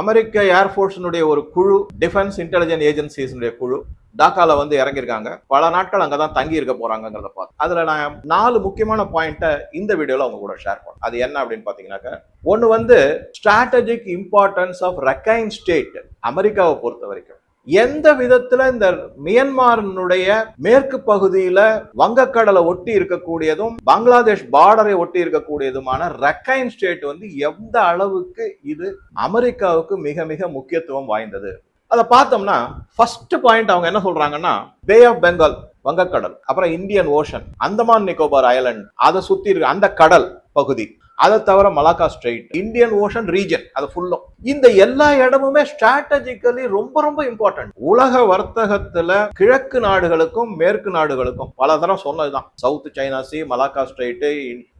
அமெரிக்க ஏர்ஃபோர்ஸினுடைய ஒரு குழு defence intelligence ஏஜென்சிஸினுடைய குழு டாக்காவில் வந்து இறங்கியிருக்காங்க. பல நாட்கள் அங்கே தான் தங்கி இருக்க போகிறாங்கிறத பார்த்து. அதில் நான் நாலு முக்கியமான பாயிண்ட்டை இந்த வீடியோவில் அவங்க கூட ஷேர் பண்ணேன் அது என்ன அப்படின்னு பார்த்தீங்கன்னாக்க ஒன்று வந்து strategic importance of Rakhine state அமெரிக்காவை பொறுத்த வரைக்கும். எந்த விதத்துல இந்த மியன்மாரினுடைய மேற்கு பகுதியில வங்கக்கடலை ஒட்டி இருக்கக்கூடியதும் பங்களாதேஷ் பார்டரை ஒட்டி இருக்கக்கூடியதுமான ரக்கைன் ஸ்டேட் வந்து எந்த அளவுக்கு இது அமெரிக்காவுக்கு மிக மிக முக்கியத்துவம் வாய்ந்தது. அதை பார்த்தோம்னா ஃபர்ஸ்ட் பாயிண்ட் அவங்க என்ன சொல்றாங்கன்னா பே ஆஃப் பெங்கால் வங்கக்கடல் அப்புறம் Indian Ocean Andaman Nicobar island அதை சுத்தி இருக்க அந்த கடல் பகுதி. அதை தவிர Malacca strait Indian Ocean region அது ஃபுல்லும் இந்த எல்லா இடமுமே ஸ்ட்ராட்டஜிக்கலி ரொம்ப ரொம்ப இம்பார்ட்டன்ட் உலக வர்த்தகத்துல கிழக்கு நாடுகளுக்கும் மேற்கு நாடுகளுக்கும் பல தரம் சொன்னதுதான். South China Sea Malacca strait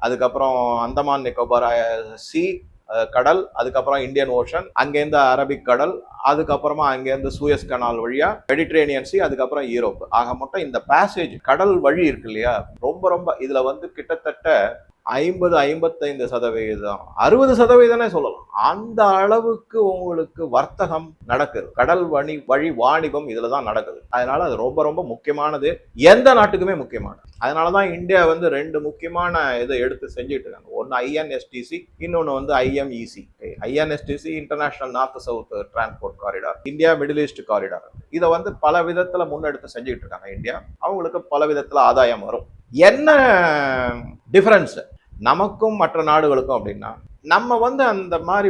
அதுக்கப்புறம் அந்தமான் நிக்கோபார் சி கடல் அதுக்கப்புறம் இந்தியன் ஓஷன் அங்கேருந்து அரபிக் கடல் அதுக்கப்புறமா அங்கேருந்து சூயஸ் கனால் வழியா மெடிட்ரேனியன் சி அதுக்கப்புறம் யூரோப் ஆக மட்டும் இந்த பேசேஜ் கடல் வழி இருக்கு இல்லையா? ரொம்ப ரொம்ப இதுல வந்து கிட்டத்தட்ட ஐம்பது ஐம்பத்தைந்து சதவிகிதம் அறுபது சதவீதமே சொல்லலாம். அந்த அளவுக்கு உங்களுக்கு வர்த்தகம் நடக்குது. கடல் வணி வழி வாணிபம் இதுல தான் நடக்குது. அதனால அது ரொம்ப ரொம்ப முக்கியமானது. எந்த நாட்டுக்குமே முக்கியமானது. அதனாலதான் இந்தியா வந்து ரெண்டு முக்கியமான இதை எடுத்து செஞ்சுட்டு இருக்காங்க. ஒன்னு ஐஎன்எஸ்டிசி இன்னொன்னு வந்து IMEC INSTC international north south transport corridor India Middle East corridor இதை வந்து பல விதத்தில் முன்னெடுத்து செஞ்சுக்கிட்டு இருக்காங்க இந்தியா. அவங்களுக்கு பல விதத்தில் ஆதாயம் வரும். என்ன டிஃப்ரென்ஸ் நமக்கும் மற்ற நாடுகளுக்கும் அப்படின்னா நம்ம வந்து அந்த மாதிரி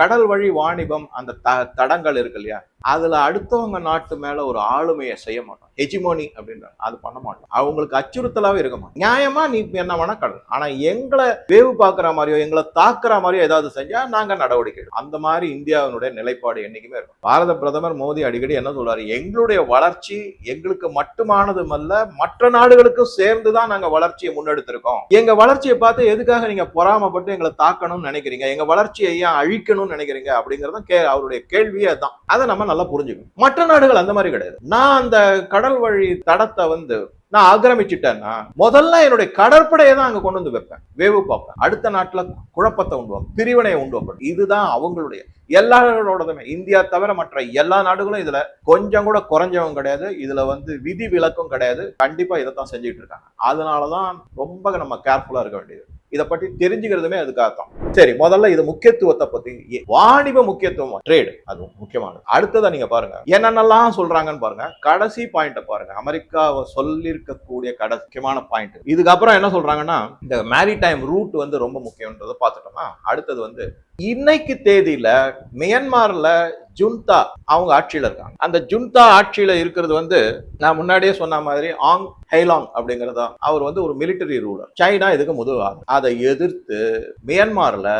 கடல் வழி வாணிபம் அந்த த தடங்கள் இருக்கு இல்லையா? அதில் அடுத்தவங்க நாட்டு மேலே ஒரு ஆளுமையை செய்ய மாட்டோம். ஹெஜிமோனி அப்படின்றாங்க. அது பண்ண மாட்டோம். அவங்களுக்கு அச்சுறுத்தலாகவே இருக்க மாட்டோம். நியாயமாக நீ என்ன வேணா கடல் ஆனால் எங்களை வேவு பார்க்குற மாதிரியோ எங்களை தாக்குற மாதிரியோ ஏதாவது செஞ்சால் நாங்கள் நடவடிக்கை அந்த மாதிரி இந்தியாவினுடைய நிலைப்பாடு என்றைக்குமே இருக்கும். பாரத பிரதமர் மோடி அடிக்கடி என்ன சொல்றாரு? எங்களுடைய வளர்ச்சி எங்களுக்கு மட்டுமானதும் அல்ல மற்ற நாடுகளுக்கும் சேர்ந்து தான் நாங்கள் வளர்ச்சியை முன்னெடுத்திருக்கோம். எங்கள் வளர்ச்சியை பார்த்து எதுக்காக நீங்கள் பொறாமப்பட்டு எங்களை தாக்கணும்னு நினைக்கிறீங்க? எங்கள் வளர்ச்சியை ஏன் அழிக்கணும்னு நினைக்கிறீங்க? அப்படிங்கிறதும் கே அவருடைய கேள்வியே அதான் அதை நம்ம நல்லா புரிஞ்சுக்கணும் மற்ற நாடுகள் அந்த மாதிரி கிடையாது. நான் அந்த கடல் வழி தடத்தை வந்து நான் ஆக்கிரமிச்சிட்டேன்னா முதல்ல என்னுடைய கடற்படையை தான் அங்க கொண்டு வந்து வைப்பேன். வேவு பார்ப்பேன். அடுத்த நாட்டில் குழப்பத்தை உண்டுவாங்க. பிரிவினையை உண்டுவாங்க. இதுதான் அவங்களுடைய எல்லாரோடதுமே. இந்தியா தவிர மற்ற எல்லா நாடுகளும் இதுல கொஞ்சம் கூட குறைஞ்சவங்க கிடையாது. இதுல வந்து விதி விலக்கும் கிடையாது. கண்டிப்பா இதைத்தான் செஞ்சுட்டு இருக்காங்க. அதனாலதான் ரொம்ப நம்ம கேர்ஃபுல்லா இருக்க வேண்டியது. இதை பற்றி தெரிஞ்சுக்கிறதுமே அதுக்காகத்தான். சரி முதல்ல இது முக்கியத்துவத்தை பத்தி ஏ- வாணிப முக்கியத்துவம் ட்ரேடு அது முக்கியமானது. அடுத்ததை நீங்க பாருங்க. என்னென்னலாம் சொல்றாங்கன்னு பாருங்க. கடைசி பாயிண்ட பாருங்க. அமெரிக்காவை சொல்லியிருக்கக்கூடிய கடைசி முக்கியமான பாயிண்ட் இதுக்கப்புறம் என்ன சொல்றாங்கன்னா இந்த மேரிடைம் ரூட் வந்து ரொம்ப முக்கியம்ன்றதை பார்த்துட்டோமா? அடுத்தது வந்து இன்னைக்கு தேதியில மியான்மர்ல ஜுன்தா அவங்க ஆட்சியில் இருக்காங்க. அந்த ஜுன்தா ஆட்சியில் இருக்கிறது வந்து நான் முன்னாடியே சொன்ன மாதிரி ஆங் ஹைலாங் அப்படிங்கிறதா. அவர் வந்து ஒரு மிலிட்டரி ரூலர் சைனா இதுக்கு முதுவாகும் அதை எதிர்த்து மியான்மாரில்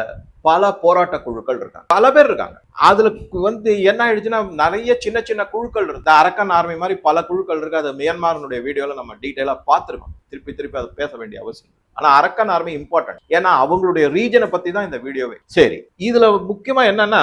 பல போராட்ட குழுக்கள் இருக்காங்க. பல பேர் இருக்காங்க. அதுல வந்து என்ன ஆயிடுச்சுன்னா நிறைய சின்ன சின்ன குழுக்கள் இருக்கு. அரக்கன் ஆர்மி மாதிரி பல குழுக்கள் இருக்கு. அது மியான்மாரினுடைய வீடியோல நம்ம டீட்டெயிலா பார்த்துருக்கோம். திருப்பி திருப்பி அதை பேச வேண்டிய அவசியம் ஆனா அரக்கன் ஆர்மி இம்பார்ட்டன்ட் ஏன்னா அவங்களுடைய ரீஜனை பத்தி தான் இந்த வீடியோவே. சரி. இதுல முக்கியமா என்னன்னா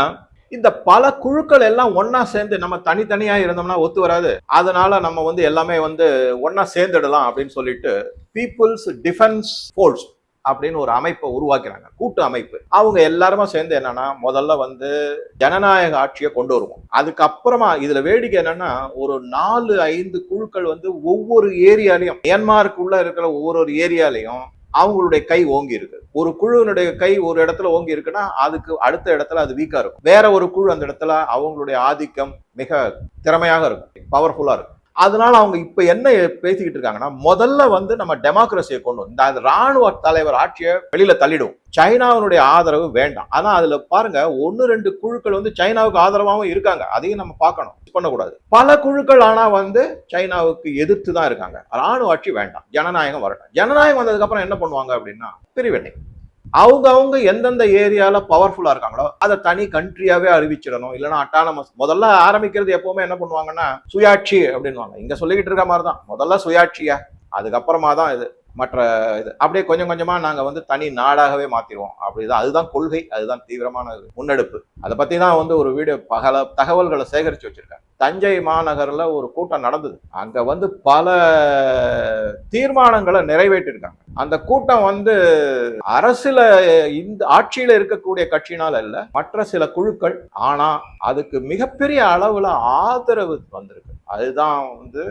இந்த பல குழுக்கள் எல்லாம் ஒன்னா சேர்ந்து நம்ம தனித்தனியா இருந்தோம்னா ஒத்து வராது. அதனால நம்ம வந்து எல்லாமே வந்து ஒன்னா சேர்ந்துடலாம் அப்படின்னு சொல்லிட்டு பீப்புள்ஸ் டிஃபென்ஸ் ஃபோர்ஸ் அப்படின்னு ஒரு அமைப்பை உருவாக்குறாங்க. கூட்டு அமைப்பு. அவங்க எல்லாருமே சேர்ந்து என்னன்னா முதல்ல வந்து ஜனநாயக ஆட்சியை கொண்டு வருவோம். அதுக்கப்புறமா இதுல வேடிக்கை என்னன்னா ஒரு நாலு ஐந்து குழுக்கள் வந்து ஒவ்வொரு ஏரியாலையும் மியான்மாருக்குள்ள இருக்கிற ஒவ்வொரு ஏரியாலையும் அவங்களுடைய கை ஓங்கி இருக்கு. ஒரு குழுவினுடைய கை ஒரு இடத்துல ஓங்கி இருக்குன்னா அதுக்கு அடுத்த இடத்துல அது வீக்கா இருக்கும். வேற ஒரு குழு அந்த இடத்துல அவங்களுடைய ஆதிக்கம் மிக திறமையாக இருக்கும். பவர்ஃபுல்லா இருக்கும். அதனால அவங்க இப்ப என்ன பேசிக்கிட்டு இருக்காங்கன்னா முதல்ல வந்து நம்ம டெமோக்ரஸியை கொண்டு இந்த ராணுவ தலைவர் ஆட்சியை வெளியில தள்ளிடும். சைனாவினுடைய ஆதரவு வேண்டாம். ஆனா அதுல பாருங்க ஒன்னு ரெண்டு குழுக்கள் வந்து சைனாவுக்கு ஆதரவாகவும் இருக்காங்க. அதையும் நம்ம பார்க்கணும். பண்ணக்கூடாது. பல குழுக்கள் ஆனா வந்து சைனாவுக்கு எதிர்த்து தான் இருக்காங்க. ராணுவ ஆட்சி வேண்டாம். ஜனநாயகம் வரட்டும். ஜனநாயகம் வந்ததுக்கு அப்புறம் என்ன பண்ணுவாங்க அப்படின்னா பிரிவினை அவங்க அவங்க எந்தெந்த ஏரியால பவர்ஃபுல்லா இருக்காங்களோ அதை தனி கண்ட்ரியாவே அறிவிச்சிடணும். இல்லைன்னா அட்டானமஸ் முதல்ல ஆரம்பிக்கிறது எப்பவுமே என்ன பண்ணுவாங்கன்னா சுயாட்சி அப்படின்னுவாங்க. இங்க சொல்லிக்கிட்டு இருக்க மாதிரி தான் முதல்ல சுயாட்சியா அதுக்கப்புறமா தான் இது. மற்ற இது அப்படியே கொஞ்சம் கொஞ்சமா நாங்க வந்து தனி நாடாகவே மாத்திடுவோம் அப்படிதான் அதுதான் கொள்கை அதுதான் தீவிரமான முன்னெடுப்பு. அதை பத்தி தான் வந்து ஒரு வீடியோ பகல தகவல்களை சேகரிச்சு வச்சிருக்கேன் தஞ்சை மாநகரில் ஒரு கூட்டம் நடந்தது. அங்க வந்து பல தீர்மானங்களை நிறைவேற்றிருக்காங்க. அந்த கூட்டம் வந்து அரசுல இந்த ஆட்சியில இருக்கக்கூடிய கட்சினால இல்ல மற்ற சில குழுக்கள். ஆனா அதுக்கு மிகப்பெரிய அளவுல ஆதரவு வந்திருக்கு. அதுதான் வந்து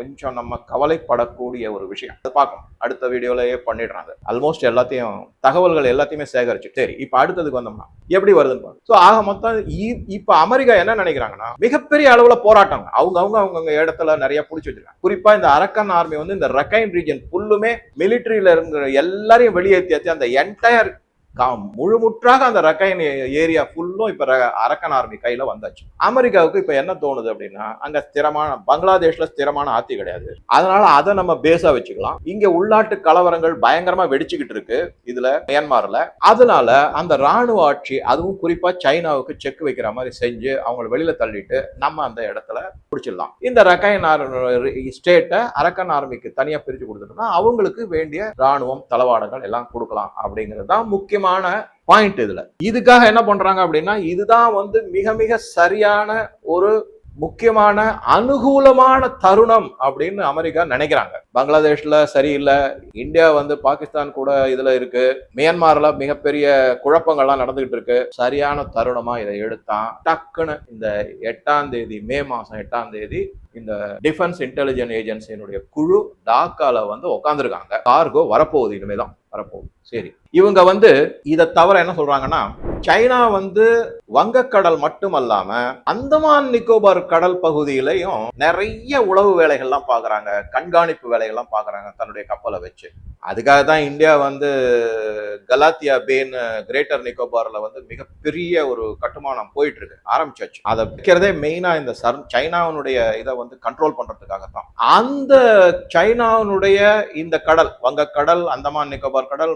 கொஞ்சம் நம்ம கவலைப்படக்கூடிய ஒரு விஷயம். அதை பார்க்கணும். அடுத்த வீடியோலயே பண்ணிடுறாங்க ஆல்மோஸ்ட் எல்லாத்தையும் தகவல்கள் எல்லாத்தையுமே சேகரிச்சு சரி இப்ப அடுத்ததுக்கு வந்தோம்னா எப்படி வருதுன்னு ஸோ ஆக மொத்தம் இ- இப்ப அமெரிக்கா என்ன நினைக்கிறாங்கன்னா மிகப்பெரிய அளவுல போராட்டம் அவங்க அவங்க அவங்க இடத்துல நிறைய பிடிச்சி வச்சிருக்காங்க. குறிப்பா இந்த அரக்கன் ஆர்மி வந்து இந்த ரக்கைன் ரீஜன் ஃபுல்லுமே மிலிட்டரியில இருக்கிற எல்லாரையும் வெளியேற்றி அந்த என்டையர் முழுமுற்றாக அந்த ரக்கையன் ஏரியா ஃபுல்லும் இப்ப ர- அரக்கன் ஆர்மி கையில வந்தாச்சு. அமெரிக்காவுக்கு இப்ப என்ன தோணுது அப்படின்னா அங்க ஸ்திரமான பங்களாதேஷ்ல ஸ்திரமான ஆட்சி கிடையாது. அதனால அதை நம்ம பேஸா வச்சுக்கலாம். இங்க உள்நாட்டு கலவரங்கள் பயங்கரமா வெடிச்சுக்கிட்டு இருக்கு இதுல மியான்மர்ல. அதனால அந்த ராணுவ ஆட்சி அதுவும் குறிப்பா சைனாவுக்கு செக் வைக்கிற மாதிரி செஞ்சு அவங்கள வெளியில தள்ளிட்டு நம்ம அந்த இடத்துல பிடிச்சிடலாம். இந்த ரக்கையன் ஸ்டேட்டை அரக்கன் ஆர்மிக்கு தனியா பிரிச்சு கொடுத்துட்டோம்னா அவங்களுக்கு வேண்டிய ராணுவம் தளவாடங்கள் எல்லாம் கொடுக்கலாம் அப்படிங்கிறது தான் முக்கியமான பாயிண்ட் இதுல. இதுக்காக என்ன பண்றாங்க அப்படின்னா இதுதான் வந்து மிக மிக சரியான ஒரு முக்கியமான அனுகூலமான தருணம் அப்படின்னு அமெரிக்கா நினைக்கிறாங்க. பங்களாதேஷ்ல சரியில்லை. இந்தியா வந்து பாகிஸ்தான் கூட இதுல இருக்கு. மியான்மர்ல மிகப்பெரிய குழப்பங்கள்லாம் நடந்துகிட்டு இருக்கு. சரியான தருணமா இதை எடுத்தான் டக்குன்னு இந்த எட்டாம் தேதி மே மாசம் எட்டாம் தேதி இந்த டிஃபென்ஸ் இன்டெலிஜென்ஸ் ஏஜென்சியினுடைய குழு டாக்கால வந்து உட்காந்துருக்காங்க கார்கோ வரப்போகுது இனிமேதான். வரப்போகுது. சரி. இவங்க வந்து இதை தவிர என்ன சொல்றாங்கன்னா சைனா வந்து வங்கக்கடல் மட்டுமல்லாம அந்தமான் நிக்கோபார் கடல் பகுதியிலையும் நிறைய உளவு வேலைகள்லாம் பாக்குறாங்க கண்காணிப்பு வேலைகள்லாம் பாக்குறாங்க தன்னுடைய கப்பலை வச்சு. அதுக்காக தான் இந்தியா வந்து கலாத்தியா பேன் கிரேட்டர் நிக்கோபார்ல வந்து மிகப்பெரிய ஒரு கட்டுமானம் போயிட்டு இருக்கு ஆரம்பிச்சாச்சு. அதை வைக்கிறதே மெயினா இந்த சர் சைனாவினுடைய இதை வந்து கண்ட்ரோல் பண்றதுக்காக தான் அந்த சைனாவினுடைய இந்த கடல் வங்கக்கடல் அந்தமான் நிக்கோபார் கடல்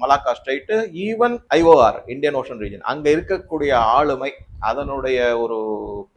Malacca strait even IOR Indian Ocean region அங்கே இருக்கக்கூடிய ஆளுமை அதனுடைய ஒரு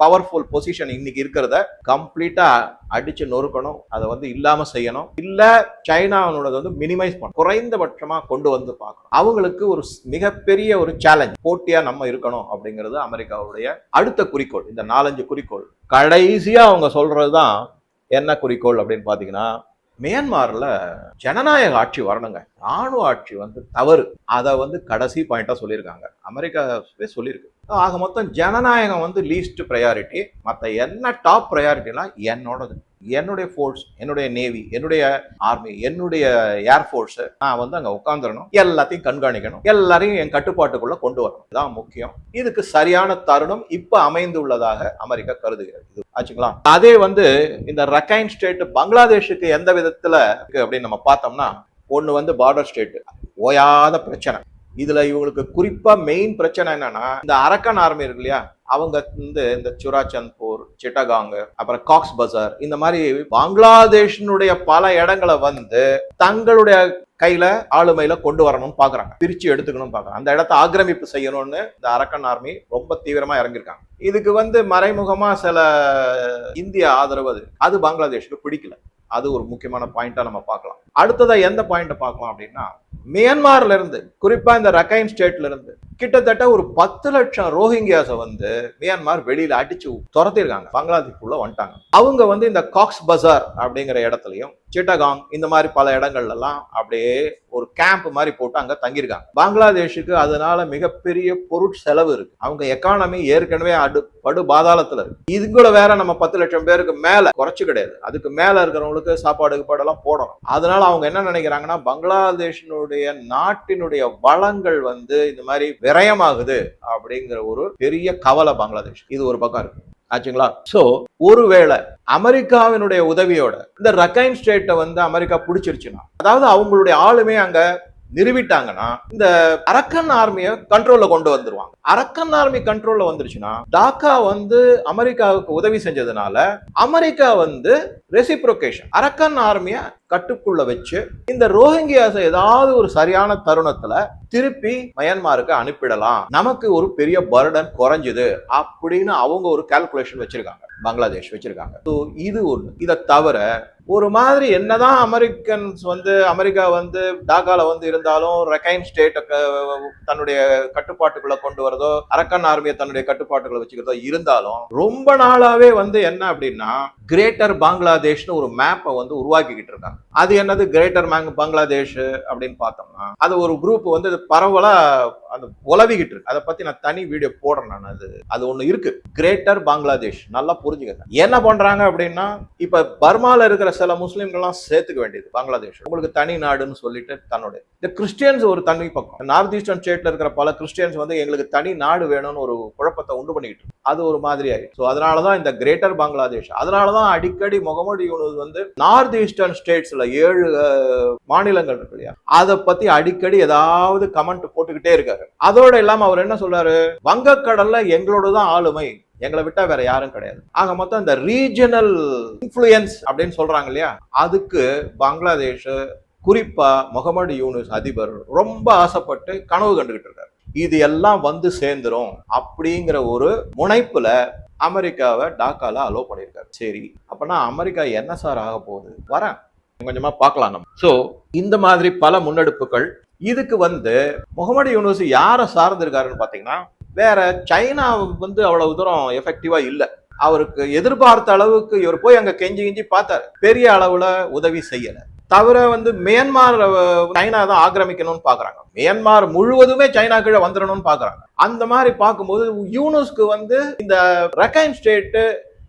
பவர்ஃபுல் பொசிஷன் இன்னைக்கு இருக்கிறத கம்ப்ளீட்டா அடிச்சு நொறுக்கணும். அதை வந்து இல்லாம செய்யணும். இல்ல சைனாவோட வந்து மினிமைஸ் பண்ணணும். குறைந்தபட்சமா கொண்டு வந்து பார்க்கணும். அவங்களுக்கு ஒரு மிகப்பெரிய ஒரு சேலஞ்ச் போட்டியா நம்ம இருக்கணும் அப்படிங்கிறது அமெரிக்காவுடைய அடுத்த குறிக்கோள். இந்த நாலஞ்சு குறிக்கோள். கடைசியா அவங்க சொல்றதுதான் என்ன குறிக்கோள் அப்படின்னு பாத்தீங்கன்னா மியான்மாரில் ஜனநாயக ஆட்சி வரணுங்க. ராணுவ ஆட்சி வந்து தவறு. அதை வந்து கடைசி பாயிண்டாக சொல்லியிருக்காங்க. அமெரிக்காவே சொல்லியிருக்கு. ஆக மொத்தம் ஜனநாயகம் வந்து லீஸ்ட் ப்ரையாரிட்டி மற்ற என்ன டாப் ப்ரையாரிட்டினா என்னோடது. என்னுடைய ஃபோர்ஸ் என்னுடைய நேவி என்னுடைய ஆர்மி என்னுடைய ஏர்ஃபோர்ஸ் நான் வந்து அங்கே உட்காந்துடணும் எல்லாத்தையும் கண்காணிக்கணும். எல்லாரையும் என் கட்டுப்பாட்டுக்குள்ள கொண்டு வரணும். இதுதான் முக்கியம். இதுக்கு சரியான தருணம் இப்போ அமைந்துள்ளதாக அமெரிக்கா கருதுகிறது. இது ஆச்சுங்களா? அதே வந்து இந்த ரக்கைன் ஸ்டேட் பங்களாதேஷுக்கு எந்த விதத்துல இருக்கு அப்படின்னு நம்ம பார்த்தோம்னா ஒன்று வந்து பார்டர் ஸ்டேட் ஓயாத பிரச்சனை. இதுல இவங்களுக்கு குறிப்பா மெயின் பிரச்சனை என்னன்னா இந்த அரக்கன் ஆர்மி இருக்கு இல்லையா? அவங்க வந்து இந்த சுராச்சந்த்பூர் சிட்டகாங் அப்புறம் காக்ஸ் பஜார் இந்த மாதிரி பங்களாதேஷினுடைய பல இடங்களை வந்து தங்களுடைய கையில ஆளுமையில கொண்டு வரணும்னு பாக்குறாங்க. பிரிச்சு எடுத்துக்கணும் பாக்குறாங்க. அந்த இடத்த ஆக்கிரமிப்பு செய்யணும்னு இந்த அரக்கன் ஆர்மி ரொம்ப தீவிரமா இறங்கியிருக்காங்க. இதுக்கு வந்து மறைமுகமா சில இந்திய ஆதரவு அது. அது பங்களாதேஷுக்கு பிடிக்கல. அது ஒரு முக்கியமான பாயிண்டா நம்ம பார்க்கலாம். அடுத்ததா எந்த பாயிண்ட்டை பார்க்கலாம் அப்படின்னா மியான்மர்ல இருந்து குறிப்பா இந்த ரக்கைன் ஸ்டேட்ல இருந்து கிட்டத்தட்ட ஒரு பத்து லட்சம் ரோஹிங்கியாஸை வந்து மியான்மார் வெளியில அடிச்சு துரத்திருக்காங்க. பங்களாதேஷ்குள்ள வந்துட்டாங்க. அவங்க வந்து இந்த காக்ஸ் பஜார் அப்படிங்கிற இடத்துலயும் சிட்டகாங் இந்த மாதிரி பல இடங்கள்லாம் அப்படியே ஒரு கேம்ப் மாதிரி போட்டு அங்க தங்கியிருக்காங்க. பங்களாதேஷுக்கு அதனால மிகப்பெரிய பொருட்செலவு இருக்கு. அவங்க எக்கானமி ஏற்கனவே அடு படு பாதாளத்துல இருக்கு. கூட வேற நம்ம பத்து லட்சம் பேருக்கு மேல குறைச்சு கிடையாது. அதுக்கு மேல இருக்கிறவங்களுக்கு சாப்பாடு கீப்பாடு எல்லாம் போடணும். அதனால அவங்க என்ன நினைக்கிறாங்கன்னா பங்களாதேஷினுடைய நாட்டினுடைய வளங்கள் வந்து இந்த மாதிரி விரயமாகுது அப்படிங்கிற ஒரு பெரிய கவலை பங்களாதேஷ். இது ஒரு பக்கம் இருக்கு. ஆச்சுங்களா? ஸோ ஒருவேளை அமெரிக்காவினுடைய உதவியோட இந்த ரக்கைன் ஸ்டேட்டை வந்து அமெரிக்கா பிடிச்சிருச்சுன்னா அதாவது அவங்களுடைய ஆளுமே அங்க நிறுவிட்டாங்கன்னா இந்த அரக்கன் ஆர்மியை கண்ட்ரோல்ல கொண்டு வந்துருவாங்க. அரக்கன் ஆர்மி கண்ட்ரோல்ல வந்துருச்சுன்னா டாக்கா வந்து அமெரிக்காவுக்கு உதவி செஞ்சதுனால அமெரிக்கா வந்து ரெசிப்ரோகேஷன் அரக்கன் ஆர்மியை கட்டுக்குள்ள வச்சு இந்த ரோஹிங்கியாஸை ஏதாவது ஒரு சரியான தருணத்துல திருப்பி மயன்மாருக்கு அனுப்பிடலாம். நமக்கு ஒரு பெரிய பர்டன் குறைஞ்சுது அப்படின்னு அவங்க ஒரு கால்குலேஷன் வச்சிருக்காங்க. பங்களாதேஷ் வச்சிருக்காங்க. ஸோ இது ஒன்று இதை தவிர ஒரு மாதிரி என்னதான் அமெரிக்கன்ஸ் வந்து அமெரிக்கா வந்து டாக்கால வந்து இருந்தாலும் ரெக்கைன் ஸ்டேட் தன்னுடைய கட்டுப்பாட்டுக்குள்ள கொண்டு வரதோ அரக்கன் ஆர்மியை தன்னுடைய கட்டுப்பாட்டுக்குள்ள வச்சுக்கிறதோ இருந்தாலும் ரொம்ப நாளாவே வந்து என்ன அப்படின்னா கிரேட்டர் பங்களாதேஷ்னு ஒரு மேப்பை வந்து உருவாக்கிக்கிட்டு இருக்காங்க. அது என்னது? கிரேட்டர் மேங் பங்களாதேஷ் அப்படின்னு பார்த்தோம்னா அது ஒரு குரூப் வந்து பரவலா அது உலவிக்கிட்டு இருக்கு. அதை பத்தி நான் தனி வீடியோ போடுறேன் நான் அது. அது ஒண்ணு இருக்கு. கிரேட்டர் பங்களாதேஷ் நல்லா புரிஞ்சுக்கங்க. என்ன பண்றாங்க அப்படின்னா இப்ப பர்மால இருக்கிற சில முஸ்லீம்கள்லாம் சேர்த்துக்க வேண்டியது பங்களாதேஷ். உங்களுக்கு தனி நாடுன்னு சொல்லிட்டு தன்னுடைய இந்த கிறிஸ்டியன்ஸ் ஒரு தனி பக்கம். நார்த் ஈஸ்டர்ன் ஸ்டேட்ல இருக்கிற பல கிறிஸ்டியன்ஸ் வந்து எங்களுக்கு தனி நாடு வேணும்னு ஒரு குழப்பத்தை உண்டு பண்ணிக்கிட்டு அது ஒரு மாதிரி ஆயிடுச்சு. ஸோ அதனாலதான் இந்த கிரேட்டர் பங்களாதேஷ் அதனாலதான் அடிக்கடி முகமது யூனுஸ் வந்து நார்த் ஈஸ்டர்ன் ஸ்டேட்ஸில் ஏழு மாநிலங்கள் இருக்கு இல்லையா? அதை பற்றி அடிக்கடி ஏதாவது கமெண்ட் போட்டுக்கிட்டே இருக்காரு. அதோட இல்லாமல் அவர் என்ன சொல்றாரு? வங்கக்கடல்ல எங்களோட தான் ஆளுமை. எங்களை விட்டா வேற யாரும் கிடையாது. ஆக மொத்தம் இந்த ரீஜனல் இன்ஃப்ளூயன்ஸ் அப்படின்னு சொல்றாங்க இல்லையா? அதுக்கு பங்களாதேஷ் குறிப்பா முகமது யூனுஸ் அதிபர் ரொம்ப ஆசைப்பட்டு கனவு கண்டுகிட்டு இருக்காரு. இது எல்லாம் வந்து சேர்ந்துரும் அப்படிங்கிற ஒரு முனைப்புல அமெரிக்காவை டாக்கால அலோ பண்ணியிருக்காரு. சரி அப்பனா அமெரிக்கா என்ன சார் ஆக போகுது? வரேன். கொஞ்சமா பார்க்கலாம் நம்ம. ஸோ இந்த மாதிரி பல முன்னெடுப்புகள் இதுக்கு வந்து முகமது யூனுஸ் யாரை சார்ந்திருக்காருன்னு பார்த்தீங்கன்னா வேற சைனா வந்து அவ்வளவு தூரம் எஃபெக்டிவா இல்லை. அவருக்கு எதிர்பார்த்த அளவுக்கு இவர் போய் அங்கே கெஞ்சி கெஞ்சி பார்த்தாரு. பெரிய அளவில் உதவி செய்யலை. தவிர வந்து மியான்மார் சைனா தான் ஆக்கிரமிக்கணும்னு பார்க்குறாங்க. மியான்மார் முழுவதுமே சைனா கீழே வந்துடணும்னு பார்க்குறாங்க. அந்த மாதிரி பார்க்கும்போது யூனுஸ்க்கு வந்து இந்த ரெக்கைன் ஸ்டேட்டு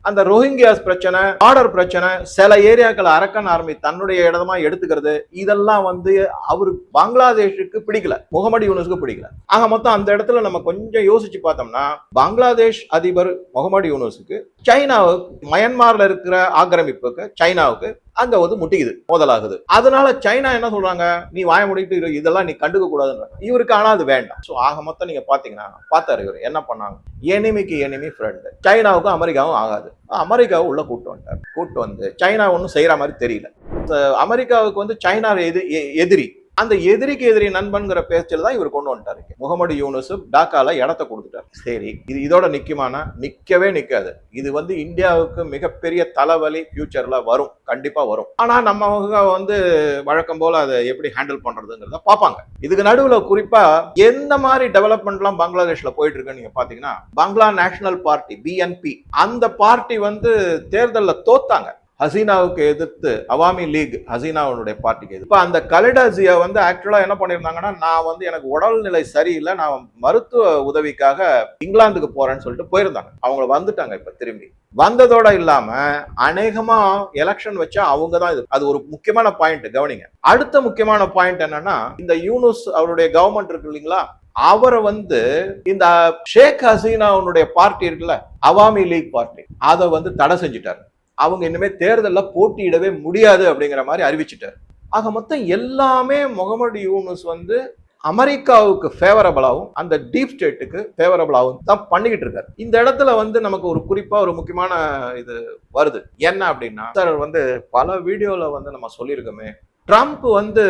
அந்த ரோஹிங்கியாஸ் பிரச்சனை பார்டர் பிரச்சனை சில ஏரியாக்களை அரக்கன் ஆர்மி தன்னுடைய இடமா எடுத்துக்கிறது இதெல்லாம் வந்து அவரு பங்களாதேஷுக்கு பிடிக்கல. முகமது யூனுஸ்க்கு பிடிக்கல. ஆக மொத்தம் அந்த இடத்துல நம்ம கொஞ்சம் யோசிச்சு பார்த்தோம்னா பங்களாதேஷ் அதிபர் முகமது யூனுஸுக்கு சைனாவுக்கு மயன்மார்ல இருக்கிற ஆக்கிரமிப்புக்கு சைனாவுக்கு அங்க வந்து முட்டிக்குது மோதலாகுது. அதனால சைனா என்ன சொல்றாங்க? நீ வாய முடிட்டு இரு, இதெல்லாம் நீ கண்டுக்க கூடாதுன்றாங்க இவருக்கு ஆனா அது வேண்டாம். சோ ஆக மொத்தம் நீங்க பாத்தீங்கன்னா பார்த்தாரு இவர். என்ன பண்ணாங்க? எனிமிக்கு எனிமி ஃப்ரெண்டு சைனாவுக்கும் அமெரிக்காவும் ஆகாது. அமெரிக்காவை உள்ள கூட்டு வந்துட்டார். கூட்டு வந்து சைனா ஒன்றும் செய்யற மாதிரி தெரியல. அமெரிக்காவுக்கு வந்து சைனா எது எ- எதிரி. அந்த எதிரிக்கு எதிரி நண்பன்கிற பேச்சில் தான் இவர் கொண்டு வந்துட்டாரு. முகமது யூனுஸ் டாக்கால இடத்த கொடுத்துட்டார். சரி. இது இதோட நிக்குமானா? நிக்கவே நிக்காது. இது வந்து இந்தியாவுக்கு மிகப்பெரிய தலைவலி ஃபியூச்சர்ல வரும். கண்டிப்பா வரும். ஆனா நம்ம வந்து வழக்கம் போல அதை எப்படி ஹேண்டில் பண்றதுங்கிறத பார்ப்பாங்க. இதுக்கு நடுவுல குறிப்பா எந்த மாதிரி டெவலப்மெண்ட்லாம் பங்களாதேஷ்ல போயிட்டு இருக்குன்னு நீங்க பாத்தீங்கன்னா பங்களா நேஷனல் பார்ட்டி பிஎன்பி அந்த பார்ட்டி வந்து தேர்தல்ல தோத்தாங்க. ஹசீனாவுக்கு எதிர்த்து அவாமி லீக் ஹசீனாவுடைய பார்ட்டிக்கு எதிர்ப்பு. அந்த கலிடாசியா வந்து ஆக்சுவலாக என்ன பண்ணியிருந்தாங்கன்னா நான் வந்து எனக்கு உடல்நிலை சரியில்லை நான் மருத்துவ உதவிக்காக இங்கிலாந்துக்கு போகிறேன்னு சொல்லிட்டு போயிருந்தாங்க. அவங்க வந்துட்டாங்க இப்போ திரும்பி. வந்ததோட இல்லாம அநேகமா எலெக்ஷன் வச்சா அவங்க தான் இது அது ஒரு முக்கியமான பாயிண்ட் கவனிங்க. அடுத்த முக்கியமான பாயிண்ட் என்னன்னா இந்த யூனுஸ் அவருடைய கவர்மெண்ட் இருக்கு இல்லைங்களா அவரை வந்து இந்த ஷேக் ஹசீனாவுடைய பார்ட்டி இருக்குல்ல அவாமி லீக் பார்ட்டி அதை வந்து தடை செஞ்சுட்டாரு. அவங்க இனிமே தேர்தலில் போட்டியிடவே முடியாது அப்படிங்கிற மாதிரி அறிவிச்சிட்டார். ஆக மொத்தம் எல்லாமே முகமது யூனுஸ் வந்து அமெரிக்காவுக்கு ஃபேவரபிளாகவும் அந்த டீப் ஸ்டேட்டுக்கு ஃபேவரபிளாகவும் தான் பண்ணிக்கிட்டு இருக்காரு. இந்த இடத்துல வந்து நமக்கு ஒரு குறிப்பாக ஒரு முக்கியமான இது வருது. என்ன அப்படின்னா சார் வந்து பல வீடியோவில் வந்து நம்ம சொல்லியிருக்கோமே ட்ரம்ப் வந்து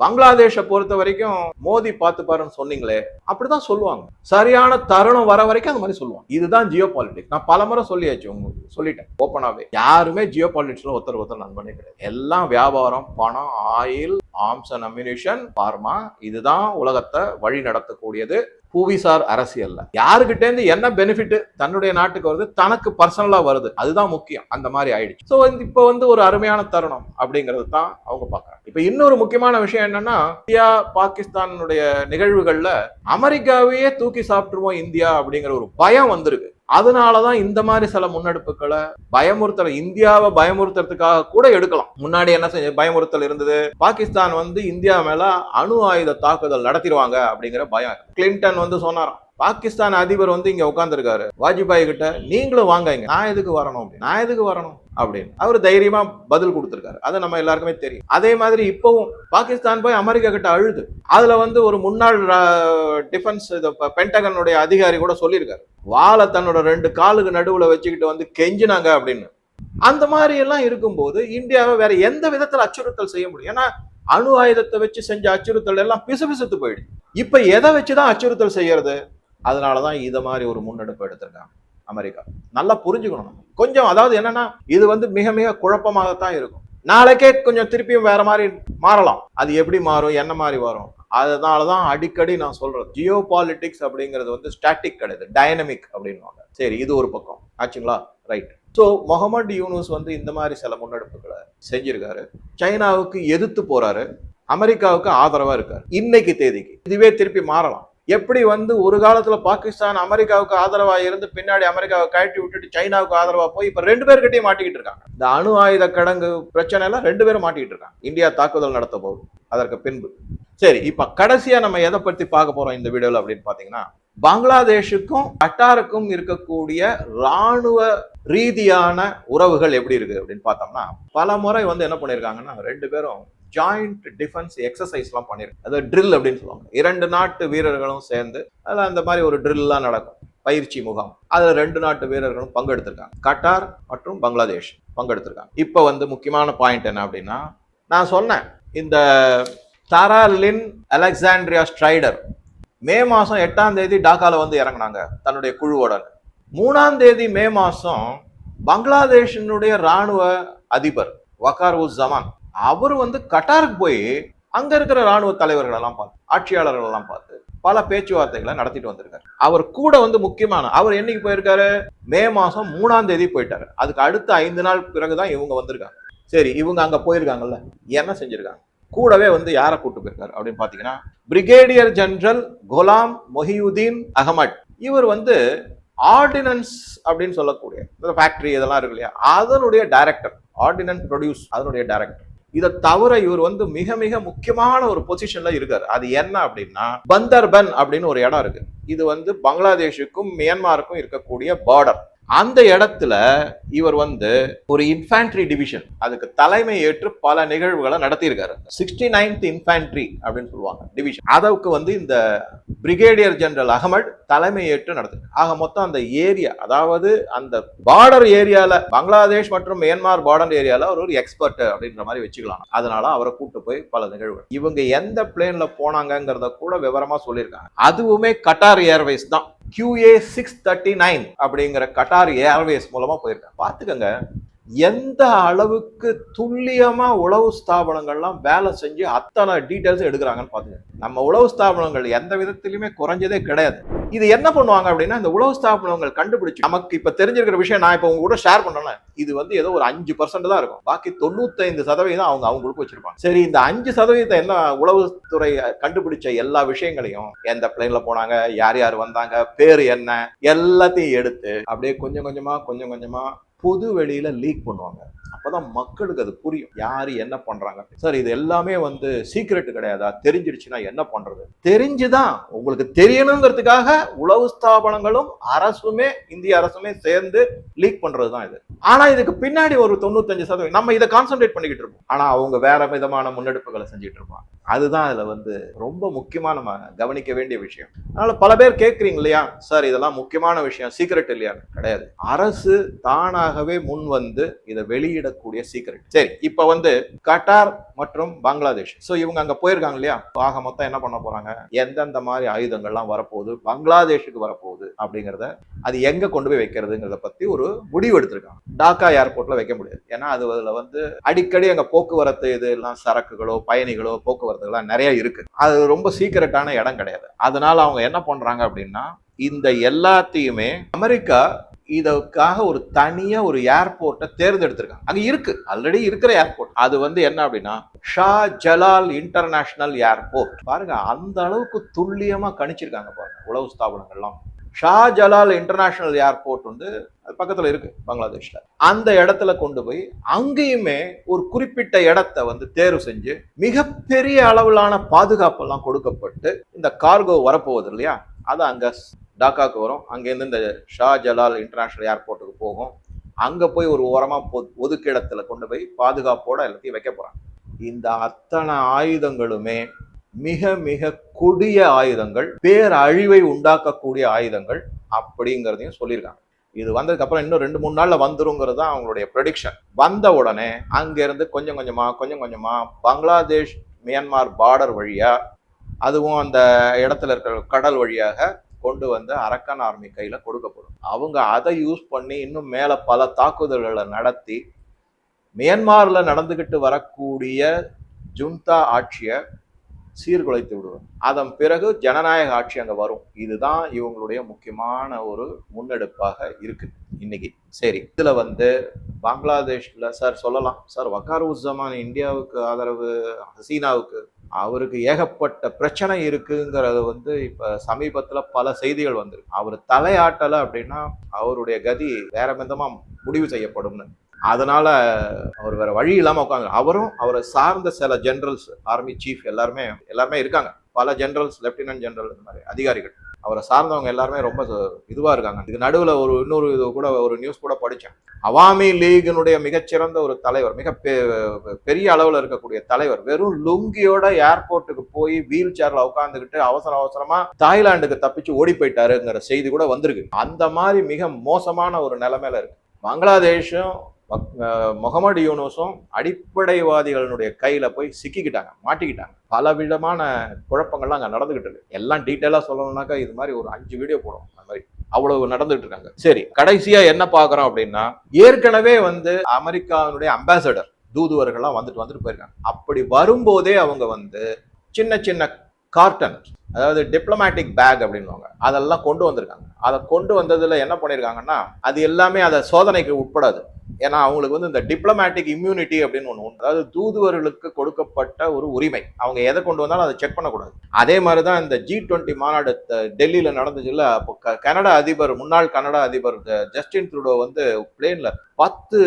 பங்களாதேஷை பொறுத்த வரைக்கும் மோதி பார்த்து பாருன்னு சொன்னீங்களே அப்படிதான் சொல்லுவாங்க. சரியான தருணம் வர வரைக்கும் அந்த மாதிரி சொல்லுவாங்க. இதுதான் ஜியோ பாலிடிக்ஸ் நான் பல முறை சொல்லியாச்சு உங்களுக்கு சொல்லிட்டேன் ஓப்பனாகவே யாருமே ஜியோ பாலிடிக்ஸ்ல ஒருத்தர் ஒருத்தர் நண்பனே கிடையாது. எல்லாம் வியாபாரம் பணம் oil arms and ammunition pharma இதுதான் உலகத்தை வழி நடத்தக்கூடியது. புவிசார் அரசியல்ல. யாருகிட்ட இருந்து என்ன பெனிஃபிட் தன்னுடைய நாட்டுக்கு வருது தனக்கு பர்சனலா வருது. அதுதான் முக்கியம். அந்த மாதிரி ஆயிடுச்சு. ஸோ இப்போ வந்து ஒரு அருமையான தருணம் அப்படிங்கிறது தான் அவங்க பார்க்கறாங்க. இப்போ இன்னொரு முக்கியமான விஷயம் என்னன்னா இந்தியா பாகிஸ்தானுடைய நிகழ்வுகள்ல அமெரிக்காவையே தூக்கி சாப்பிட்டுருவோம் இந்தியா அப்படிங்கிற ஒரு பயம் வந்திருக்கு. அதனால தான் இந்த மாதிரி சில முன்னெடுப்புகளை பயமுறுத்தல் இந்தியாவை பயமுறுத்துறதுக்காக கூட எடுக்கலாம். முன்னாடி என்ன செஞ்ச பயமுறுத்தல் இருந்தது. பாகிஸ்தான் வந்து இந்தியா மேல அணு ஆயுத தாக்குதல் நடத்திடுவாங்க அப்படிங்கிற பயம். கிளின்டன் வந்து சொன்னாராம் பாகிஸ்தான் அதிபர் வந்து இங்க உட்காந்துருக்காரு வாஜ்பாய் கிட்ட நீங்களும் வாங்க நான் எதுக்கு வரணும்? அப்படின்னு நான் எதுக்கு வரணும்? அப்படின்னு. அவர் தைரியமா பதில் கொடுத்துருக்காரு. அது நம்ம எல்லாருக்குமே தெரியும். அதே மாதிரி இப்பவும் பாகிஸ்தான் போய் அமெரிக்கா கிட்ட அழுது. அதுல வந்து ஒரு முன்னாள் டிஃபென்ஸ் பென்டகனுடைய அதிகாரி கூட சொல்லியிருக்காரு. வாழை தன்னோட ரெண்டு காலுக்கு நடுவுல வச்சுக்கிட்டு வந்து கெஞ்சினாங்க அப்படின்னு. அந்த மாதிரி எல்லாம் இருக்கும்போது இந்தியாவை வேற எந்த விதத்துல அச்சுறுத்தல் செய்ய முடியும்? ஏன்னா அணு ஆயுதத்தை வச்சு செஞ்ச அச்சுறுத்தல் எல்லாம் பிசுபிசுத்து போயிடுச்சு இப்ப எதை வச்சுதான் அச்சுறுத்தல் செய்யறது? அதனாலதான் இதை மாதிரி ஒரு முன்னெடுப்பு எடுத்திருக்காங்க. அமெரிக்கா. நல்லா புரிஞ்சுக்கணும் நம்ம. கொஞ்சம் அதாவது என்னன்னா இது வந்து மிக மிக குழப்பமாகத்தான் இருக்கும். நாளைக்கே கொஞ்சம் திருப்பியும் வேற மாதிரி மாறலாம். அது எப்படி மாறும்? என்ன மாதிரி வரும்? அதனாலதான் அடிக்கடி நான் சொல்றது ஜியோ பாலிட்டிக்ஸ் அப்படிங்கிறது வந்து ஸ்டாட்டிக் கிடையாது டைனமிக் அப்படின்வாங்க சரி இது ஒரு பக்கம். ஆச்சுங்களா? ரைட் ஸோ முகமது யூனூஸ் வந்து இந்த மாதிரி சில முன்னெடுப்புகளை செஞ்சிருக்காரு. சைனாவுக்கு எதிர்த்து போறாரு. அமெரிக்காவுக்கு ஆதரவா இருக்காரு. இன்னைக்கு தேதிக்கு. இதுவே திருப்பி மாறலாம். எப்படி வந்து ஒரு காலத்துல பாகிஸ்தான் அமெரிக்காவுக்கு ஆதரவா இருந்து பின்னாடி அமெரிக்காவை கழட்டி விட்டுட்டு சைனாவுக்கு ஆதரவா போய் இப்ப ரெண்டு பேர்கிட்டயும் மாட்டிக்கிட்டு இருக்காங்க. இந்த அணு ஆயுத கடங்கு பிரச்சனை எல்லாம் ரெண்டு பேரும் மாட்டிக்கிட்டு இருக்காங்க. இந்தியா தாக்குதல் நடத்த போகுது. அதற்கு பின்பு. சரி இப்ப கடைசியா நம்ம எதை பத்தி பார்க்க போறோம் இந்த வீடியோல அப்படின்னு பாத்தீங்கன்னா பங்களாதேஷுக்கும் கட்டாருக்கும் இருக்கக்கூடிய ராணுவ ரீதியான உறவுகள் எப்படி இருக்கு அப்படின்னு பார்த்தோம்னா பல முறை வந்து என்ன பண்ணிருக்காங்கன்னா ரெண்டு பேரும் ஜாயிண்ட் டிஃபென்ஸ் எக்ஸசைஸ்லாம் பண்ணிருக்கு அது ட்ரில் அப்படின்னு சொல்லுவாங்க. இரண்டு நாட்டு வீரர்களும் சேர்ந்து அதில் அந்த மாதிரி ஒரு ட்ரில்லாம் நடக்கும். பயிற்சி முகாம். அதில் ரெண்டு நாட்டு வீரர்களும் பங்கெடுத்திருக்காங்க. கட்டார் மற்றும் பங்களாதேஷ் பங்கெடுத்திருக்காங்க. இப்போ வந்து முக்கியமான பாயிண்ட் என்ன அப்படின்னா நான் சொன்னேன் இந்த தாரா லின் அலெக்சாண்ட்ரியா ஸ்ட்ரைடர் மே மாதம் எட்டாம் தேதி டாக்காவில் வந்து இறங்குனாங்க தன்னுடைய குழுவோட மூணாம் தேதி மே மாதம் பங்களாதேஷினுடைய ராணுவ அதிபர் வக்கார் உஸ் ஜமான் அவர் வந்து கட்டாருக்கு போய் அங்க இருக்கிற ராணுவ தலைவர்கள் எல்லாம் பார்த்து ஆட்சியாளர்கள் எல்லாம் பார்த்து பல பேச்சுவார்த்தைகளை நடத்திட்டு வந்திருக்காரு. அவர் கூட வந்து முக்கியமான அவர் என்னைக்கு போயிருக்காரு? மே மாசம் மூணாம் தேதி போயிட்டாரு. அதுக்கு அடுத்த ஐந்து நாள் பிறகுதான் இவங்க வந்திருக்காங்க. சரி இவங்க அங்க போயிருக்காங்கல்ல என்ன செஞ்சிருக்காங்க? கூடவே வந்து யாரை கூட்டு போயிருக்காரு அப்படின்னு பாத்தீங்கன்னா பிரிகேடியர் ஜெனரல் குலாம் மொஹியுதீன் அகமட். இவர் வந்து ஆர்டினன்ஸ் அப்படின்னு சொல்லக்கூடிய ஃபேக்டரி இதெல்லாம் இருக்கு இல்லையா? அதனுடைய டைரக்டர் ஆர்டினன்ஸ் ப்ரொடியூஸ் அதனுடைய டைரக்டர் இதை தவிர இவர் வந்து மிக மிக முக்கியமான ஒரு பொசிஷன்ல இருக்காரு. அது என்ன அப்படின்னா பந்தர்பன் அப்படின்னு ஒரு இடம் இருக்கு. இது வந்து பங்களாதேஷுக்கும் மியான்மாருக்கும் இருக்கக்கூடிய பார்டர் அந்த இடத்துல இவர் வந்து ஒரு இன்ஃபேண்ட்ரி டிவிஷன் அதுக்கு தலைமை ஏற்று பல நிகழ்வுகளை நடத்தியிருக்காரு. சிக்ஸ்டி நைன்த் இன்ஃபேண்ட்ரி அப்படின்னு சொல்லுவாங்க டிவிஷன் அதற்கு வந்து இந்த பிரிகேடியர் ஜெனரல் அகமட் தலைமை ஏற்று நடத்து ஆக மொத்தம் அந்த ஏரியா அதாவது அந்த பார்டர் ஏரியால பங்களாதேஷ் மற்றும் மியான்மார் பார்டர் ஏரியால அவர் ஒரு எக்ஸ்பர்ட் அப்படின்ற மாதிரி வச்சுக்கலாம் அதனால அவரை கூட்டு போய் பல நிகழ்வுகள். இவங்க எந்த பிளேன்ல போனாங்கங்கிறத கூட விவரமா சொல்லியிருக்காங்க. அதுவுமே கட்டார் ஏர்வேஸ் தான். கியூஏ சிக்ஸ் தேர்ட்டி நைன் அப்படிங்கிற கட்டார் ஏர்வேஸ் மூலமா போயிருக்காங்க. பார்த்துக்கங்க எந்த அளவுக்கு துல்லியமா உளவு ஸ்தாபனங்கள்லாம் வேலை செஞ்சு அத்தனை டீட்டெயில்ஸ் எடுக்கிறாங்கன்னு பாத்துங்க நம்ம உளவு ஸ்தாபனங்கள் எந்த விதத்திலுமே குறைஞ்சதே கிடையாது. இது என்ன பண்ணுவாங்க அப்படின்னா இந்த உளவு ஸ்தாபனங்கள் கண்டுபிடிச்சு நமக்கு இப்ப தெரிஞ்சிருக்கிற விஷயம் நான் இப்ப உங்க கூட ஷேர் பண்ணல இது வந்து ஏதோ ஒரு அஞ்சு பர்சன்ட் தான் இருக்கும். பாக்கி தொண்ணூத்தைந்து சதவீதம் அவங்க அவங்களுக்கு வச்சிருப்பாங்க. சரி இந்த அஞ்சு சதவீதத்தை என்ன உளவுத்துறை கண்டுபிடிச்ச எல்லா விஷயங்களையும் எந்த பிளேன்ல போனாங்க யார் யார் வந்தாங்க பேர் என்ன எல்லாத்தையும் எடுத்து அப்படியே கொஞ்சம் கொஞ்சமா கொஞ்சம் கொஞ்சமா பொது வெளியில் லீக் பண்ணுவாங்க. அப்பதான் மக்களுக்கு அது புரியும். யாரு என்ன பண்றாங்க? சார் இது எல்லாமே வந்து சீக்ரெட் கிடையாதா? தெரிஞ்சிடுச்சுன்னா என்ன பண்றது? தெரிஞ்சுதான் உங்களுக்கு தெரியணுங்கிறதுக்காக உளவு ஸ்தாபனங்களும் அரசுமே இந்திய அரசுமே சேர்ந்து லீக் பண்றதுதான் இது. ஆனா இதுக்கு பின்னாடி ஒரு தொண்ணூத்தஞ்சு சதவீதம் நம்ம இதை கான்சென்ட்ரேட் பண்ணிக்கிட்டு இருப்போம். ஆனா அவங்க வேற விதமான முன்னெடுப்புகளை செஞ்சுட்டு இருப்பாங்க. அதுதான் இதுல வந்து ரொம்ப முக்கியமா நம்ம கவனிக்க வேண்டிய விஷயம். அதனால பல பேர் கேட்குறீங்க இல்லையா? சார் இதெல்லாம் முக்கியமான விஷயம் சீக்ரெட் இல்லையா கிடையாது. அரசு தானாகவே முன் வந்து இதை வெளியிட வெளியிடக்கூடிய சீக்ரெட் சரி இப்ப வந்து கட்டார் மற்றும் பங்களாதேஷ். சோ இவங்க அங்க போயிருக்காங்க இல்லையா? ஆக மொத்தம் என்ன பண்ண போறாங்க? எந்தெந்த மாதிரி ஆயுதங்கள்லாம் வரப்போகுது? பங்களாதேஷுக்கு வரப்போகுது அப்படிங்கிறத அது எங்க கொண்டு போய் வைக்கிறதுங்கிறத பத்தி ஒரு முடிவு எடுத்திருக்காங்க. டாக்கா ஏர்போர்ட்ல வைக்க முடியாது. ஏன்னா அது அதுல வந்து அடிக்கடி அங்க போக்குவரத்து இது எல்லாம் சரக்குகளோ பயணிகளோ போக்குவரத்துகள்லாம் நிறைய இருக்கு. அது ரொம்ப சீக்கிரட்டான இடம் கிடையாது. அதனால அவங்க என்ன பண்றாங்க அப்படின்னா இந்த எல்லாத்தையுமே அமெரிக்கா இதற்காக ஒரு தனியாக ஒரு ஏர்போர்ட்டை தேர்ந்தெடுத்திருக்காங்க. அங்கே இருக்கு. ஆல்ரெடி இருக்கிற ஏர்போர்ட் அது வந்து என்ன அப்படின்னா ஷா ஜலால் இன்டர்நேஷனல் ஏர்போர்ட் பாருங்க அந்த அளவுக்கு துல்லியமாக கணிச்சிருக்காங்க பாருங்க உளவு ஸ்தாபனங்கள்லாம். ஷா ஜலால் இன்டர்நேஷனல் ஏர்போர்ட் வந்து அது பக்கத்தில் இருக்கு பங்களாதேஷ்ல. அந்த இடத்துல கொண்டு போய் அங்கேயுமே ஒரு குறிப்பிட்ட இடத்த வந்து தேர்வு செஞ்சு மிகப்பெரிய அளவிலான பாதுகாப்பெல்லாம் கொடுக்கப்பட்டு இந்த கார்கோ வரப்போகுது இல்லையா? அது அங்கே டாக்காவுக்கு வரும். அங்கேருந்து இந்த ஷா ஜலால் இன்டர்நேஷனல் ஏர்போர்ட்டுக்கு போகும். அங்கே போய் ஒரு ஓரமாக பொ- ஒதுக்கிடத்தில் கொண்டு போய் பாதுகாப்போட எல்லாத்தையும் வைக்க போகிறாங்க இந்த அத்தனை ஆயுதங்களுமே மிக மிக கொடிய ஆயுதங்கள் பேர் அழிவை உண்டாக்கக்கூடிய ஆயுதங்கள் அப்படிங்கிறதையும் சொல்லியிருக்காங்க. இது வந்ததுக்கப்புறம் இன்னும் ரெண்டு மூணு நாளில் வந்துருங்கிறது தான் அவங்களுடைய ப்ரெடிக்ஷன் வந்த உடனே அங்கேருந்து கொஞ்சம் கொஞ்சமாக கொஞ்சம் கொஞ்சமாக பங்களாதேஷ் மியான்மார் பார்டர் வழியாக அதுவும் அந்த இடத்துல இருக்கிற கடல் வழியாக கொண்டு வந்து அரக்கன் ஆர்மி கையில் கொடுக்கப்படும். அவங்க அதை யூஸ் பண்ணி இன்னும் மேலே பல தாக்குதல்களை நடத்தி மியான்மார்ல நடந்துக்கிட்டு வரக்கூடிய ஜுன்தா ஆட்சியை சீர்குலைத்து விடுவார் அதன் பிறகு ஜனநாயக ஆட்சி அங்கே வரும். இதுதான் இவங்களுடைய முக்கியமான ஒரு முன்னெடுப்பாக இருக்குது இன்னைக்கு. சரி இதில் வந்து பங்களாதேஷில் சார் சொல்லலாம். சார் வக்கார் உஸ்ஸமான் இந்தியாவுக்கு ஆதரவு ஹசீனாவுக்கு அவருக்கு ஏகப்பட்ட பிரச்சனை இருக்குங்கிறது வந்து இப்போ சமீபத்தில் பல செய்திகள் வந்திருக்கு. அவர் தலையாட்டலை அப்படின்னா அவருடைய கதி வேற விதமாக முடிவு செய்யப்படும்னு அதனால் அவர் வேறு வழி இல்லாமல் உட்காந்து அவரும் அவரை சார்ந்த சில ஜென்ரல்ஸ் ஆர்மி சீஃப் எல்லாருமே எல்லாருமே இருக்காங்க. பல ஜென்ரல்ஸ் லெப்டினன்ட் ஜென்ரல் இந்த மாதிரி அதிகாரிகள். அவரை சார்ந்தவங்க எல்லாருமே ரொம்ப இதுவாக இருக்காங்க. இது நடுவில் ஒரு இன்னொரு இது கூட ஒரு நியூஸ் கூட படித்தேன் அவாமி லீகினுடைய மிகச்சிறந்த ஒரு தலைவர் மிக பெ- பெரிய அளவில் இருக்கக்கூடிய தலைவர் வெறும் லுங்கியோட ஏர்போர்ட்டுக்கு போய் வீல் சேர்ல உட்காந்துக்கிட்டு அவசர அவசரமா தாய்லாந்துக்கு தப்பிச்சு ஓடி போயிட்டாருங்கிற செய்தி கூட வந்திருக்கு. அந்த மாதிரி மிக மோசமான ஒரு நிலைமையில இருக்கு. பங்களாதேஷும் முகமது யூனுஸும் அடிப்படைவாதிகளினுடைய கையில் போய் சிக்கிக்கிட்டாங்க மாட்டிக்கிட்டாங்க. பல விதமான குழப்பங்கள்லாம் அங்கே நடந்துகிட்டு இருக்கு. எல்லாம் டீட்டெயிலாக சொல்லணும்னாக்கா இது மாதிரி ஒரு அஞ்சு வீடியோ போடும் அந்த மாதிரி அவ்வளவு நடந்துட்டு இருக்காங்க. சரி கடைசியா என்ன பார்க்குறோம் அப்படின்னா ஏற்கனவே வந்து அமெரிக்காவினுடைய அம்பாசடர் தூதுவர்கள்லாம் வந்துட்டு வந்துட்டு போயிருக்காங்க. அப்படி வரும்போதே அவங்க வந்து சின்ன சின்ன கார்டன் அதாவது டிப்ளமேட்டிக் பேக் அப்படின்வாங்க அதெல்லாம் கொண்டு வந்திருக்காங்க. அதை கொண்டு வந்ததில் என்ன பண்ணியிருக்காங்கன்னா அது எல்லாமே அதை சோதனைக்கு உட்படாது. ஏன்னா அவங்களுக்கு வந்து இந்த டிப்ளமேட்டிக் இம்யூனிட்டி அப்படின்னு ஒன்று உண்டு. அதாவது தூதுவர்களுக்கு கொடுக்கப்பட்ட ஒரு உரிமை. அவங்க எதை கொண்டு வந்தாலும் அதை செக் பண்ணக்கூடாது. அதே மாதிரி தான் இந்த ஜி டுவெண்ட்டி மாநாடு டெல்லியில் நடந்துச்சுல நடந்துச்சுல்ல அப்போ க- கனடா அதிபர் முன்னாள் கனடா அதிபர் ஜஸ்டின் ட்ரூடோ வந்து பிளேனில் பத்து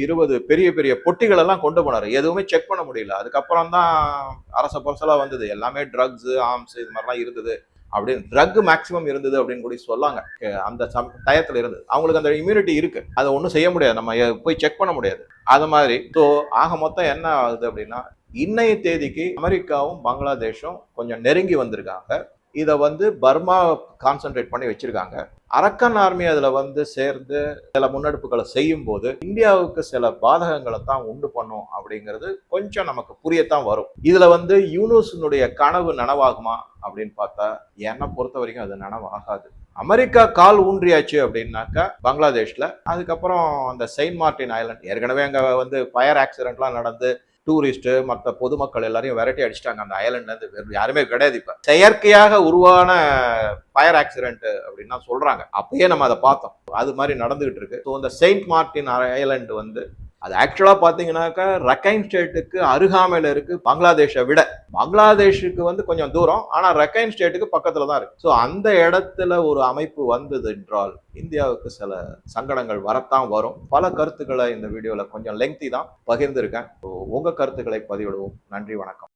இருபது பெரிய பெரிய பொட்டிகள் எல்லாம் கொண்டு போனார். எதுவுமே செக் பண்ண முடியல. அதுக்கப்புறம் தான் அரச பொரசலாக வந்தது. எல்லாமே ட்ரக்ஸு ஆர்ம்ஸ் இது மாதிரிலாம் இருந்தது. அப்படின்னு ட்ரக் மேக்ஸிமம் இருந்தது அப்படின்னு கூட சொல்லாங்க. அந்த சம் டயத்தில் இருந்தது. அவங்களுக்கு அந்த இம்யூனிட்டி இருக்கு. அதை ஒன்றும் செய்ய முடியாது. நம்ம போய் செக் பண்ண முடியாது. அது மாதிரி. ஸோ ஆக மொத்தம் என்ன ஆகுது அப்படின்னா இன்னைய தேதிக்கு அமெரிக்காவும் பங்களாதேஷும் கொஞ்சம் நெருங்கி வந்திருக்காங்க. இதை வந்து பர்மா கான்சென்ட்ரேட் பண்ணி வச்சிருக்காங்க. அரக்கன் ஆர்மி அதில் வந்து சேர்ந்து சில முன்னெடுப்புகளை செய்யும் போது இந்தியாவுக்கு சில பாதகங்களை தான் உண்டு பண்ணும் அப்படிங்கிறது கொஞ்சம் நமக்கு புரியத்தான் வரும். இதில் வந்து யூனுஸினுடைய கனவு நனவாகுமா அப்படின்னு பார்த்தா என்னை பொறுத்த வரைக்கும் அது நனவாகாது. அமெரிக்கா கால் ஊன்றியாச்சு அப்படின்னாக்கா பங்களாதேஷில். அதுக்கப்புறம் அந்த செயின்ட் மார்டின் ஐலண்ட் ஏற்கனவே அங்கே வந்து ஃபயர் ஆக்சிடென்ட்லாம் நடந்து டூரிஸ்ட்டு மற்ற பொதுமக்கள் எல்லாரையும் விரட்டி அடிச்சிட்டாங்க அந்த ஐலண்ட்ல இருந்து. வேறு யாருமே கிடையாது இப்போ. செயற்கையாக உருவான ஃபயர் ஆக்சிடென்ட் அப்படின்னு சொல்கிறாங்க அப்பயே நம்ம அதை பார்த்தோம். அது மாதிரி நடந்துகிட்டு இருக்கு. ஸோ இந்த செயின்ட் மார்ட்டின் ஐலண்ட் வந்து அது ஆக்சுவலாக பார்த்தீங்கன்னாக்கா ரக்கைன் ஸ்டேட்டுக்கு அருகாமையில் இருக்கு பங்களாதேஷை விட. பங்களாதேஷுக்கு வந்து கொஞ்சம் தூரம் ஆனால் ரக்கைன் ஸ்டேட்டுக்கு பக்கத்தில் தான் இருக்கு. ஸோ அந்த இடத்துல ஒரு அமைப்பு வந்தது என்றால் இந்தியாவுக்கு சில சங்கடங்கள் வரத்தான் வரும். பல கருத்துக்களை இந்த வீடியோவில் கொஞ்சம் லெங்க்தி தான் பகிர்ந்திருக்கேன். உங்கள் கருத்துக்களை பதிவிடுவோம். நன்றி வணக்கம்.